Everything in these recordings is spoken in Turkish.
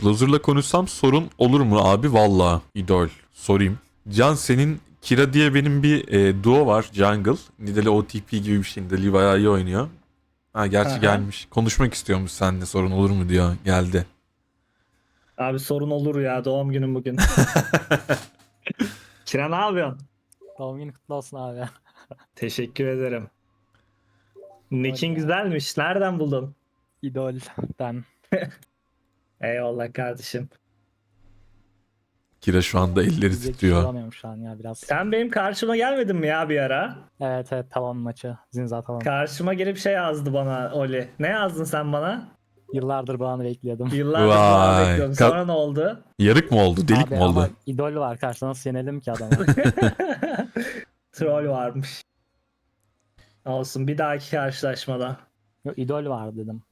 Closer'la konuşsam sorun olur mu abi? Valla idol. Sorayım. Can senin Kira diye benim bir e, duo var Jungle. Nidale OTP gibi bir şey. Nidalee'yi bayağı iyi oynuyor. Ha gerçi Aha. gelmiş. Konuşmak istiyormuş seninle sorun olur mu diyor. Geldi. Abi sorun olur ya doğum günüm bugün. Kira ne yapıyorsun? Doğum günün kutlu olsun abi. Teşekkür ederim. Nick'in güzelmiş. Nereden buldun? İdol'den. Eyvallah kardeşim. Kira şu anda elleri Diyecek bir şey titriyor. bulamıyorum şu an ya biraz. Sen benim karşıma gelmedin mi ya bir ara? Evet evet talon maçı. Zinza talon. Karşıma gelip şey yazdı bana Oli. Ne yazdın sen bana? Yıllardır bu anı bekliyordum. Yıllardır bu anı Vay. bekliyorum. Ka- Sonra ne oldu? Yarık mı oldu? Delik Abi mi oldu? idol var karşıda nasıl yenelim ki adamı? Troll varmış. Olsun bir dahaki karşılaşmada. Yok idol var dedim.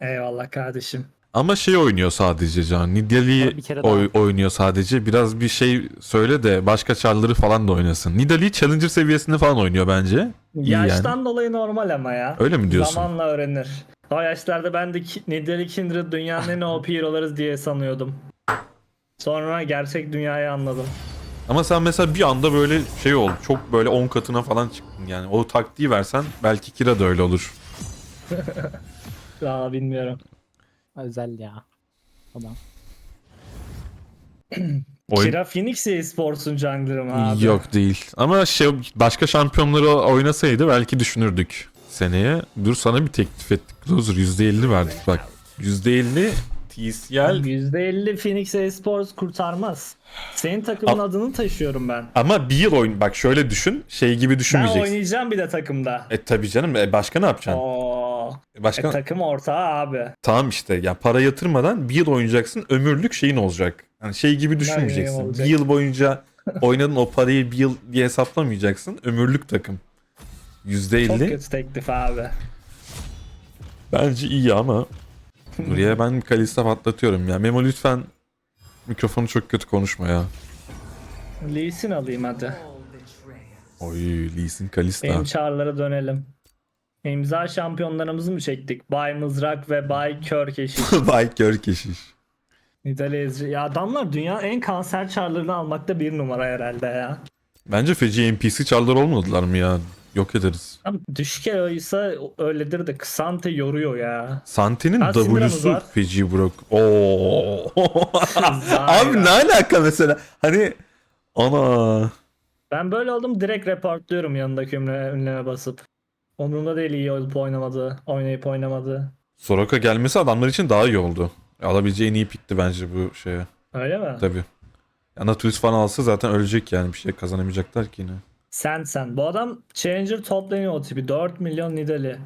Eyvallah kardeşim. Ama şey oynuyor sadece Can. Daha. oy- oynuyor sadece. Biraz bir şey söyle de başka çarları falan da oynasın. Nidalee'yi Challenger seviyesinde falan oynuyor bence. İyi Yaştan yani. dolayı normal ama ya. Öyle mi diyorsun? Zamanla öğrenir. O yaşlarda ben de Nidalee Kindred dünyanın en OP hero'larız diye sanıyordum. Sonra gerçek dünyayı anladım. Ama sen mesela bir anda böyle şey oldu. Çok böyle 10 katına falan çıktın yani. O taktiği versen belki Kira da öyle olur. Daha bilmiyorum. Özel ya. Adam. Oyun... Kira Phoenix Esports'un jungler'ı mı abi? Yok değil. Ama şey başka şampiyonları oynasaydı belki düşünürdük seneye. Dur sana bir teklif ettik. Closer %50 verdik bak. %50 TCL %50 Phoenix Esports kurtarmaz. Senin takımın Al- adını taşıyorum ben. ama bir yıl oyun bak şöyle düşün. Şey gibi Ben düşünmeyeceksin. oynayacağım bir de takımda. E tabi canım. E başka ne yapacaksın? Oo. E E, takım ortağı abi. tamam işte ya para yatırmadan bir yıl oynayacaksın. Ömürlük şeyin olacak. Yani şey gibi düşünmeyeceksin. Bir yıl boyunca oynadın o parayı bir yıl diye hesaplamayacaksın. Ömürlük takım. Çok %50 kötü teklif abi. bence iyi ama buraya ben Kalista patlatıyorum ya. Memo lütfen mikrofonu çok kötü konuşma ya. Lee Sin alayım hadi. Oy Lee Sin Kalista. Benim çağrılara dönelim. İmza şampiyonlarımızı mı çektik? Bay Mızrak ve Bay Kör Keşiş. Vay kör keşiş. Nidale Ezri. Ya adamlar dünya en kanser çarlarını almakta bir numara herhalde ya. Bence feci NPC çarlar olmadılar mı ya? Yok ederiz. Abi düşük eloysa öyledir de Kısante yoruyor ya. Syndra'mız W'su feci Brock. Oo. Abi ne alaka mesela? Hani ana. Ben böyle oldum direkt reportluyorum yanındaki ünleme basıp. Onunla değil iyi olup oynamadı. Oynayıp oynamadı. Soraka gelmesi adamlar için daha iyi oldu. Alabileceği en iyi pikti bence bu şeye. Öyle mi? Tabii. Ya Nautilus falan alsa zaten ölecek yani bir şey kazanamayacaklar ki yine. Sen sen. Bu adam Challenger top lane o tipi. 4 milyon Nidali.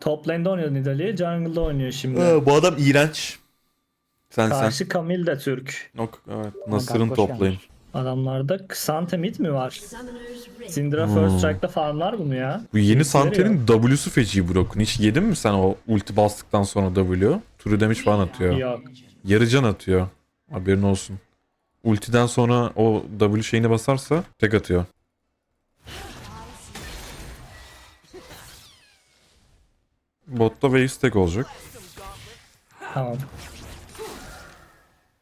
Top lane'de oynuyor Nidali. Jungle'da oynuyor şimdi. Ee, bu adam iğrenç. Sen Karşı Kamil de Türk. sen. Yok, evet. Nasır'ın Gangoş toplayın. Adamlarda Xante mid mi var? Syndra Hmm. First Strike'da farmlar bunu ya. Bu yeni Santer'in W'su feci Brock'un. Hiç yedin mi sen o ulti bastıktan sonra W? True damage falan atıyor. Yok. Yarı can atıyor. Haberin olsun. Ultiden sonra o W şeyine basarsa tek atıyor. Botta Waves tek olacak. Tamam.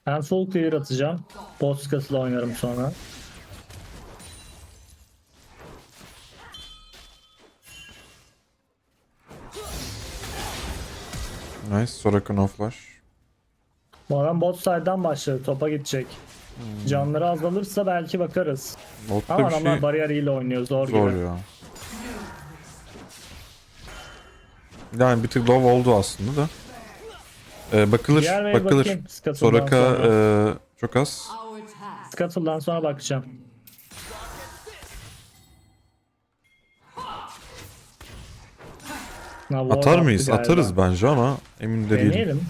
Ben full clear atacağım. Bot scuttle oynarım sonra. Nice. Soraka no flash. Bu adam bot side'dan başladı. Topa gidecek. Hmm. Canları azalırsa belki bakarız. Botta Ama bir adamlar şey bariyer ile oynuyor. Zor, zor gibi. ya. Yani bir tık low oldu aslında da. Ee, bakılır, Diğer bakılır. bakayım, Scuttle'dan Soraka sonra. e, çok az. Scuttle'dan sonra bakacağım. Atar mıyız? galiba. Atarız bence ama emin de değilim. Deneyelim.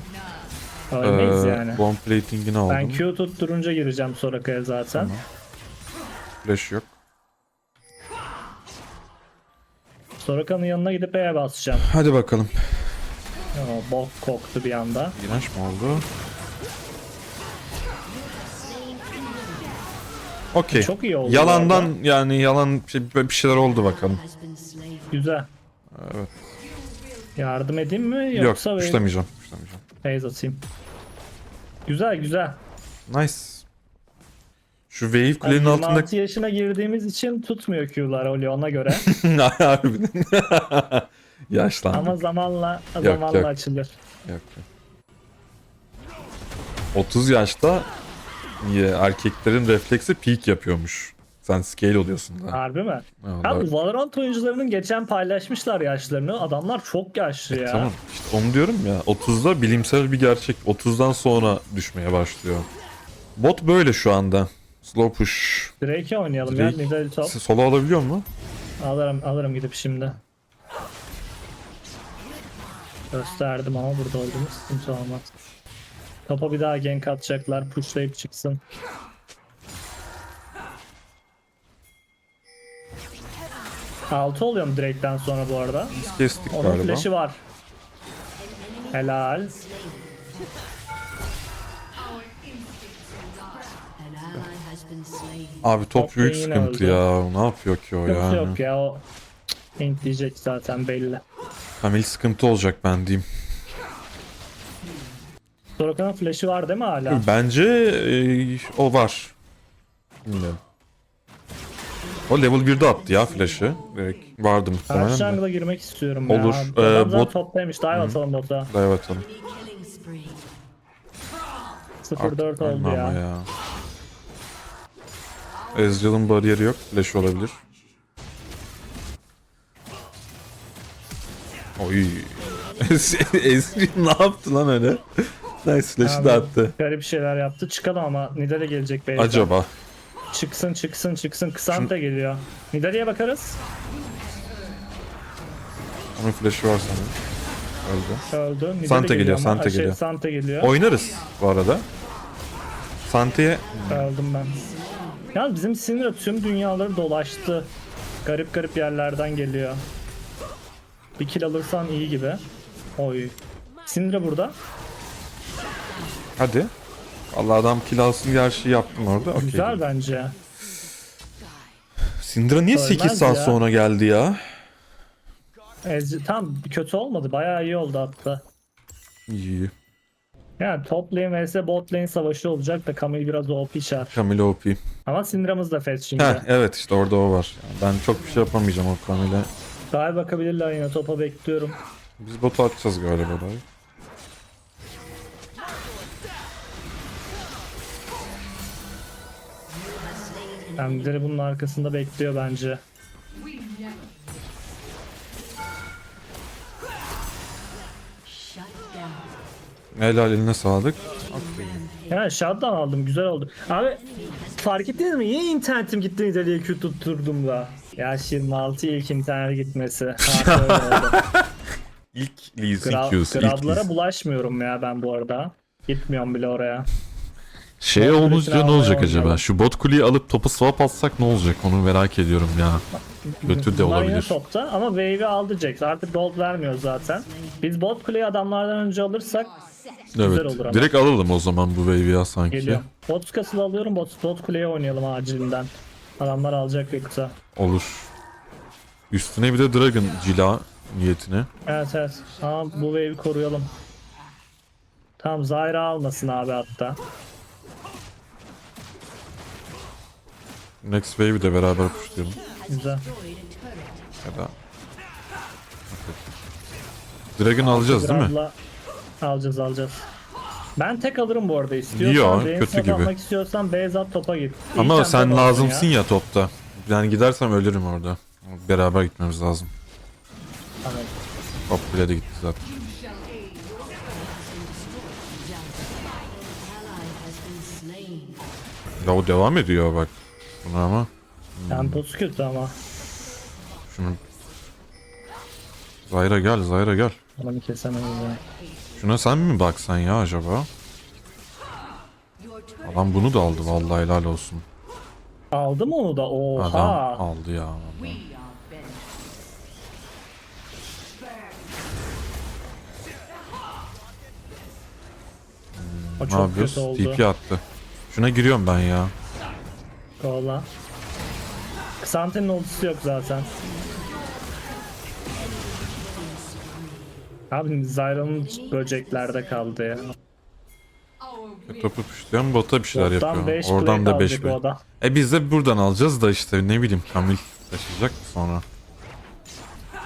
Ölmeyiz Ee, yani. Bomb plating'ini aldım. Ben Q tutturunca gireceğim Soraka'ya zaten. Flash yok. Soraka'nın yanına gidip E'ye basacağım. Hadi bakalım. O bok koktu bir anda. İğrenç mi oldu? Okey. Çok iyi oldu. Yalandan yani yalan bir şeyler oldu bakalım. Güzel. Evet. Yardım edeyim mi Yok, yoksa tuşlamayacağım. Tuşlamayacağım. Phase atayım. Güzel güzel. Nice. Şu wave Yani kulenin 26 altında... yaşına girdiğimiz için tutmuyor Q'lar Oli ona göre. Harbiden. Yaşlandı. Ama zamanla zamanla yok. açılır. Yok, yok. 30 yaşta ya, erkeklerin refleksi peak yapıyormuş. Sen scale oluyorsun da. Harbi mi? Vallahi- Abi Valorant oyuncularının geçen paylaşmışlar yaşlarını. Adamlar çok yaşlı ya. E, Tamam işte onu diyorum ya 30'da bilimsel bir gerçek 30'dan sonra düşmeye başlıyor. Bot böyle şu anda. Slow push. Drake'e oynayalım Drake- ya. Nidal top. Solo alabiliyor mu? Alırım, alırım gidip şimdi. Gösterdim ama burada olduğunu sıkıntı olmaz. Topa bir daha gank atacaklar. Pushlayıp çıksın. Altı oluyorum Drake'den sonra bu arada. Kestik Onun galiba. flash'ı var. Helal. Abi top Top büyük sıkıntı öldü. ya. Ne yapıyor ki o Sıkıntı yani? yok ya o. Int diyecek zaten belli. Kamil sıkıntı olacak ben diyeyim. Soraka'nın flash'ı var değil mi hala? Bence e, o var. Bilmiyorum. O level 1'de attı ya flash'ı. Direkt vardı muhtemelen de. jungle'a girmek istiyorum Olur. ya. Ee, Adam bot- toptaymış. Dive atalım bota. Dive atalım. Killing spree. 0-4 Artık oldu ama ya. Ezreal'ın bariyeri yok. Flash olabilir. Oy. Ezreal ne yaptı lan öyle? Nice flash'ı da attı. Garip şeyler yaptı. Çıkalım ama Nidale gelecek belki. Acaba. Çıksın çıksın çıksın. Kısanta geliyor. Nidale'ye bakarız. Onun flash'ı var sanırım. Öldü. Öldü. Nidale Santa geliyor, ama. Santa Şey, geliyor. Santa geliyor. Oynarız bu arada. Sante'ye Öldüm ben. Yalnız bizim Syndra tüm dünyaları dolaştı. Garip garip yerlerden geliyor. Bir kill alırsan iyi gibi. Oy. Syndra burada. hadi. Allah adam kill alsın her şeyi yaptım orada. Okey. Güzel bence. Syndra niye Ölmez 8 saat ya. sonra geldi ya? Ez tam kötü olmadı. Bayağı iyi oldu hatta. İyi. Yani top lane vs bot lane savaşı olacak da Camille biraz OP şart. Camille OP. Ama Syndra'mız da fast şimdi. Heh, evet işte orada o var. Yani ben çok bir şey yapamayacağım o Camille'e. Daha bakabilirler yine topa bekliyorum. Biz botu atacağız galiba da. Kendileri bunun arkasında bekliyor bence. Helal eline sağlık. Yani shutdown aldım güzel oldu. Abi fark ettiniz mi? Niye internetim gitti Nidalee'ye Q tutturdum da. Yaş 26 ilk internet gitmesi. İlk Gra- Sinkius. ilk Grablara Lee. bulaşmıyorum ya ben bu arada. Gitmiyorum bile oraya. Şey Bot kulesini ne almaya olacak acaba? oynayalım. Şu bot kuleyi alıp topu swap atsak ne olacak? Onu merak ediyorum ya. Kötü de Bunlar yine olabilir. topta ama wave'i aldı Jax. Artık gold vermiyor zaten. Biz bot kuleyi adamlardan önce alırsak Evet. olur ama. Direkt alalım o zaman bu wave'i ya sanki. geliyor. Bot kasılı alıyorum. Bot, bot kuleye oynayalım acilinden. Adamlar alacak yoksa. Olur. Üstüne bir de Dragon cila niyetine. Evet evet. Tamam bu wave'i koruyalım. Tamam Zyra almasın abi hatta. Next wave'i de beraber pushlayalım. Güzel. Ya da... Dragon alacağız değil mi? Alacağız alacağız. Ben tek alırım bu arada istiyorsan. Yo, kötü gibi. almak istiyorsan Beyzat topa git. Ama İlk sen lazımsın ya. topta. Yani gidersem ölürüm orada. Beraber gitmemiz lazım. Tamam. Top bile de gitti zaten. Ya o devam ediyor bak. Buna ama. Temposu kötü ama. Şunu... Zayra gel, Zayra gel. Adamı kesemeyiz ya. Şuna sen mi baksan ya acaba? Adam bunu da aldı vallahi helal olsun. Aldı mı onu da? Oha. Adam aldı ya. O Ne çok kötü yapıyoruz? oldu. TP attı. Şuna giriyorum ben ya. Kola. Xante'nin ultisi yok zaten. Abi Zyra'nın böceklerde kaldı ya. Topu püşlüyorum bota bir şeyler Bottan yapıyor. 5 Oradan da 5 5 o da. E biz de buradan alacağız da işte ne bileyim Kamil taşıyacak mı sonra?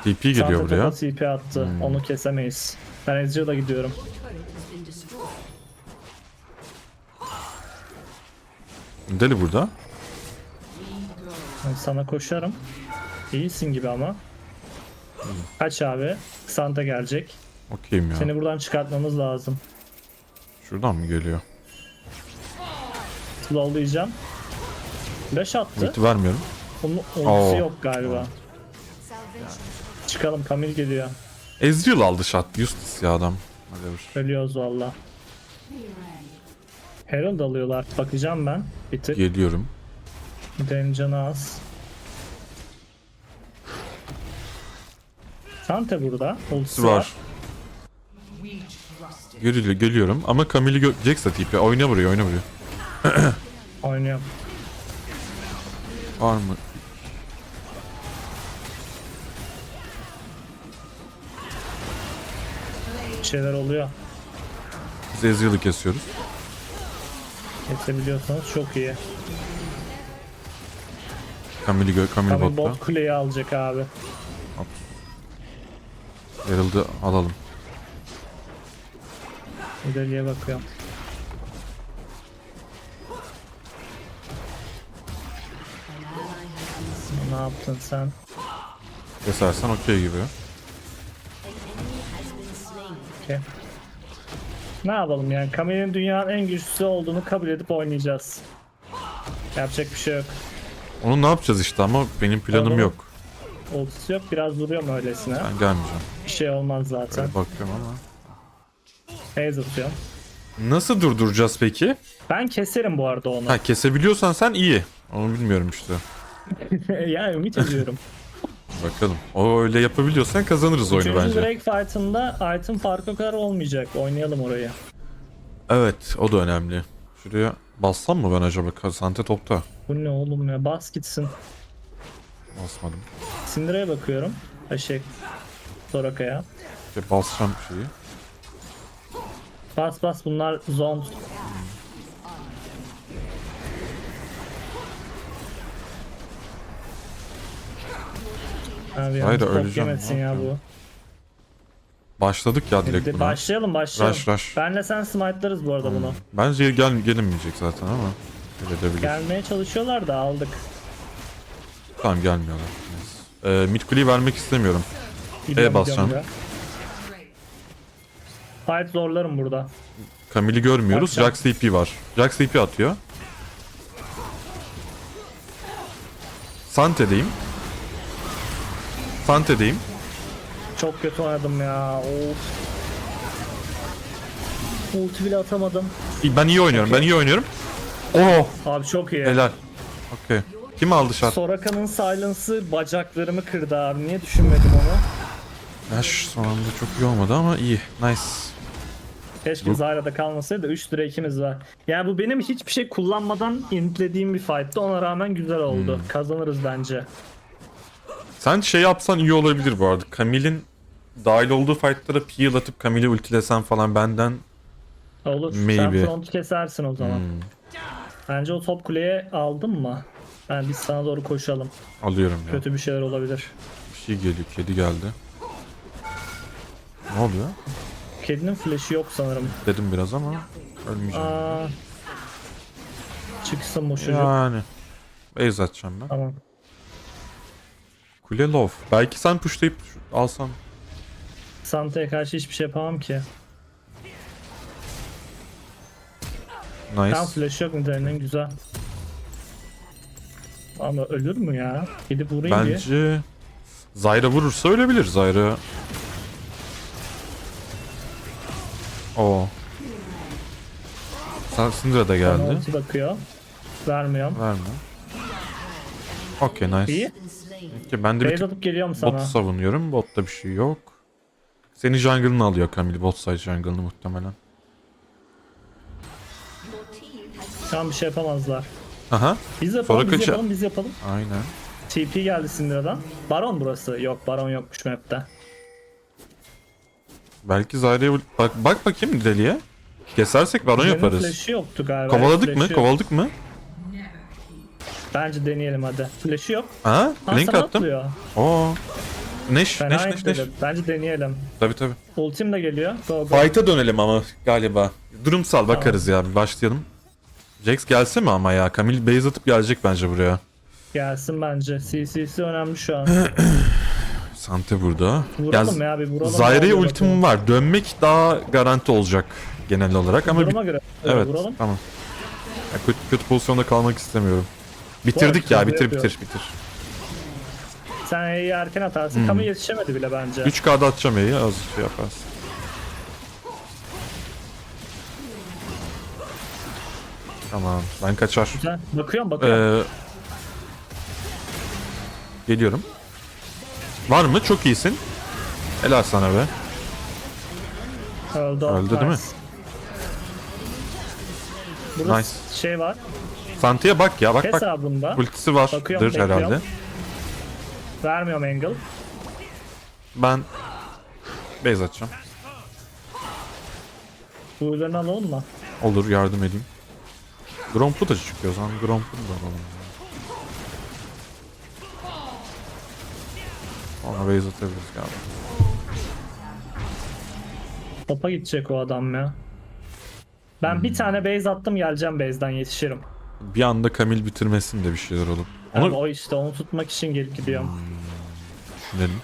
TP geliyor buraya. topa TP attı. Hmm. Onu kesemeyiz. Ben Ezreal'a gidiyorum. Deli burada. Ben sana koşarım. İyisin gibi ama. Kaç abi? Santa gelecek. Okeyim ya. Seni buradan çıkartmamız lazım. Şuradan mı geliyor? Slowlayacağım. 5 attı. Ulti vermiyorum. Onun ultisi Oo. yok galiba. Çıkalım Kamil geliyor. Ezreal aldı shot. Useless ya adam. Whatever. Ölüyoruz valla. Herald alıyorlar. Bakacağım ben. Bir tık. Geliyorum. Benim canı az. Sante burada. Ultisi var. Var. Geliyor, geliyorum ama Camille'i gö- Jax da TP. Oyna buraya oyna buraya. Oynuyorum. Mı? Bir şeyler oluyor. Biz Ezreal'ı kesiyoruz. Kesebiliyorsanız çok iyi. Camille'i gö Camille botta. bot kuleyi alacak abi. Herald'ı alalım. İleriye bakıyorum. Ne yaptın sen? Kesersen okey gibi. Okey. Ne yapalım yani Kamil'in dünyanın en güçlüsü olduğunu kabul edip oynayacağız. Yapacak bir şey yok. Onu ne yapacağız işte ama benim planım Oğlum. yok. Ultisi yok biraz duruyorum öylesine. Ben gelmeyeceğim. Bir şey olmaz zaten. Böyle bakıyorum ama. Phase atıyorum. Nasıl durduracağız peki? Ben keserim bu arada onu. Ha kesebiliyorsan sen iyi. Onu bilmiyorum işte. ya ümit ediyorum. Bakalım. O öyle yapabiliyorsan kazanırız oyunu Üçüncü bence. Drake fight'ında item farkı kadar olmayacak. Oynayalım orayı. Evet o da önemli. Şuraya bassam mı ben acaba? Sante topta. Bu ne oğlum ya bas gitsin. Basmadım. Syndra'ya bakıyorum. Şey Soraka'ya. İşte basacağım şeyi. Bas bas bunlar zone. Abi Hayır, yalnız top öleceğim. yemesin ya bu. Başladık ya direkt buna. başlayalım başlayalım. Rush, rush. Benle sen smite'larız bu arada bunu. Bence gel gelinmeyecek zaten ama. Gelmeye çalışıyorlar da aldık. Tamam gelmiyorlar. Neyse. Ee, mid kuleyi vermek istemiyorum. Gidiyorum, basacağım. gidiyorum zorlarım burada. Camille'i görmüyoruz. Bakacağım. Jax TP var. Jax TP atıyor. Sante'deyim. Sante'deyim. Çok kötü oynadım ya. Of. Ulti bile atamadım. İyi, Ben iyi oynuyorum. Ben iyi oynuyorum. Oh! Abi çok iyi. Helal. Okey. Kim aldı şart? Soraka'nın silence'ı bacaklarımı kırdı abi. Niye düşünmedim onu? Yaş son anda çok iyi olmadı ama iyi. Nice. Keşke Zyra'da kalmasaydı 3 lira ikimiz var. Yani bu benim hiçbir şey kullanmadan intlediğim bir fight'tı. Ona rağmen güzel oldu. Hmm. Kazanırız bence. Sen şey yapsan iyi olabilir bu arada. Camille'in dahil olduğu fightlara peel atıp Camille'i ultilesen falan benden Olur. Maybe. Sen front'u kesersin o zaman. Hmm, Bence o top kuleye aldın mı? Yani biz sana doğru koşalım. alıyorum ya. Kötü bir şeyler olabilir. Bir şey geliyor. Kedi geldi. Ne oluyor? Kedinin flash'ı yok sanırım. Dedim biraz ama ölmeyeceğim. Aa. Çıksın bu çocuk. Yani. Base atacağım ben. Tamam. Kule low. Belki sen pushlayıp alsan. Santa'ya karşı hiçbir şey yapamam ki. Nice. Tam flash yok Nidalen'in güzel. Ama ölür mü ya? Gidip vurayım diye. Bence Zyra vurursa ölebilir Zyra. O. Sen Syndra da geldi. ulti bakıyor. Vermiyorum. Verme. Okey nice. İyi. Ben de bir Base tık atıp geliyorum sana. botu savunuyorum. Botta bir şey yok. Seni jungle'ını alıyor Camille. Bot side jungle'ını muhtemelen. Tam bir şey yapamazlar. Aha. Biz yapalım, Sonra biz kaça- yapalım, biz yapalım. Aynen. TP geldi Syndra'dan. Baron burası. Yok Baron yokmuş map'te. Belki Zyra'ya bak, bak bakayım deliye. Kesersek baron yaparız. flash'ı yoktu galiba. Kovaladık mı? Flash'ı yok. Kovaladık mı? Bence deneyelim hadi. Flash'ı yok. Ha? Ha, Link sana attım. atlıyor. Oo. Neş, Fena neş, neş, neş. Bence deneyelim. Tabii tabii. Ultim de geliyor. Go go. Fight'a dönelim ama galiba. Durumsal bakarız ya. Bir başlayalım. Jax gelse mi ama ya? Kamil base atıp gelecek bence buraya. Gelsin bence. CC'si önemli şu an. Sante burada. Vuralım Ya, ya bir vuralım. Zyra'ya ultim var. Dönmek daha garanti olacak genel olarak ama Duruma göre. evet Vuralım. tamam. Ya, kötü, kötü pozisyonda kalmak istemiyorum. Bitirdik ya bitir yapıyor. bitir bitir. Sen E'yi erken atarsın. Hmm. Kami yetişemedi bile bence. 3K'da atacağım E'yi az şey yaparsın. Tamam ben kaçar. Güzel. Bakıyorum bakıyorum. Ee, geliyorum. Var mı? Çok iyisin. Helal sana be. öldü. öldü değil mi? Burada Nice. şey var. Santi'ye bak ya bak bak. Hesabında. Ultisi vardır Bakıyorum, herhalde. bekliyorum. Vermiyorum angle. Ben base atacağım. Bu ürünü alalım mı? Olur yardım edeyim. Gromp'u da çıkıyor o zaman Gromp'u da alalım. Ona base atabiliriz galiba. Topa gidecek o adam ya. Ben Hmm. bir tane base attım geleceğim base'den yetişirim. Bir anda Kamil bitirmesin de bir şeyler olup. Yani Onu o işte onu tutmak için gelip gidiyorum. düşünelim.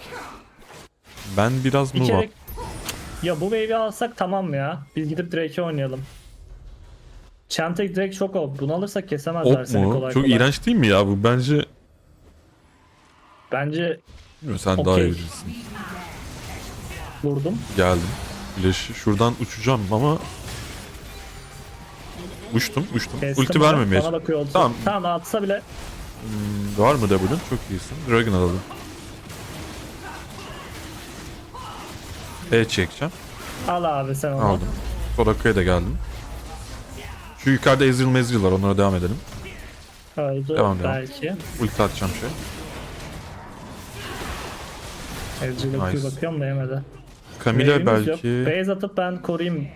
Ben biraz Bir move kere ya bu wave'i alsak tamam ya. Biz gidip Drake'i oynayalım. Chantek Drake çok ok. Bunu alırsak kesemezler Ok seni mu? kolay Çok kolay. iğrenç değil mi ya bu? Bence Bence Bilmiyorum, sen daha Okey. iyi bilirsin. vurdum. Geldim. Flash şuradan uçacağım ama uçtum uçtum. Kestim Ulti vermemeye. Bana bakıyor ulti. Tamam. Tamam atsa bile Hmm, Var mı W'un? Çok iyisin. Dragon alalım. E çekeceğim. al abi sen onu. Aldım. Soraka'ya da geldim. Şu yukarıda Ezreal Mezreal var. Onlara devam edelim. Öldü Devam, devam. belki. Ulti atacağım şey. Evcilik Nice. bakıyorum da yemedi. Camille Wave'imiz yok. belki. Base atıp ben koruyayım.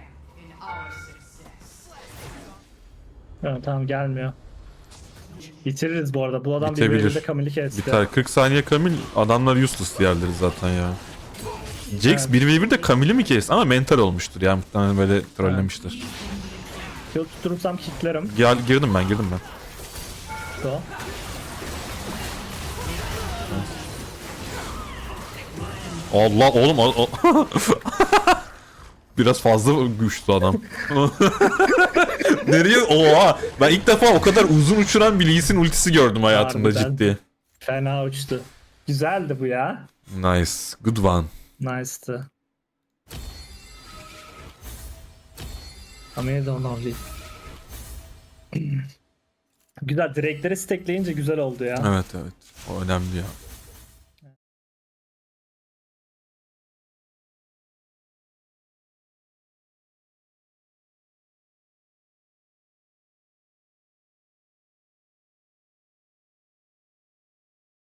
Evet, tamam gelmiyor. Bitiririz bu arada. Bu adam bir Bitebilir. wave'de Camille'i kesti. Biter. 40 saniye Camille. Adamlar useless diğerleri zaten ya. Jax Evet. 1v1 de Camille'i mi kesti? Ama mental olmuştur ya. Muhtemelen böyle trollemiştir. Kill tutturursam kitlerim. Gel, girdim ben girdim ben. Go. Allah oğlum o- o- Biraz fazla güçlü adam. Nereye? Oha! Ben ilk defa o kadar uzun uçuran bir Lee Sin ultisi gördüm hayatımda Harbiden. ciddi. Fena uçtu. Güzeldi bu ya. Nice. Good one. Nice'tı. Amerika onu alayım. Güzel. Direkleri stackleyince güzel oldu ya. Evet evet. O önemli ya.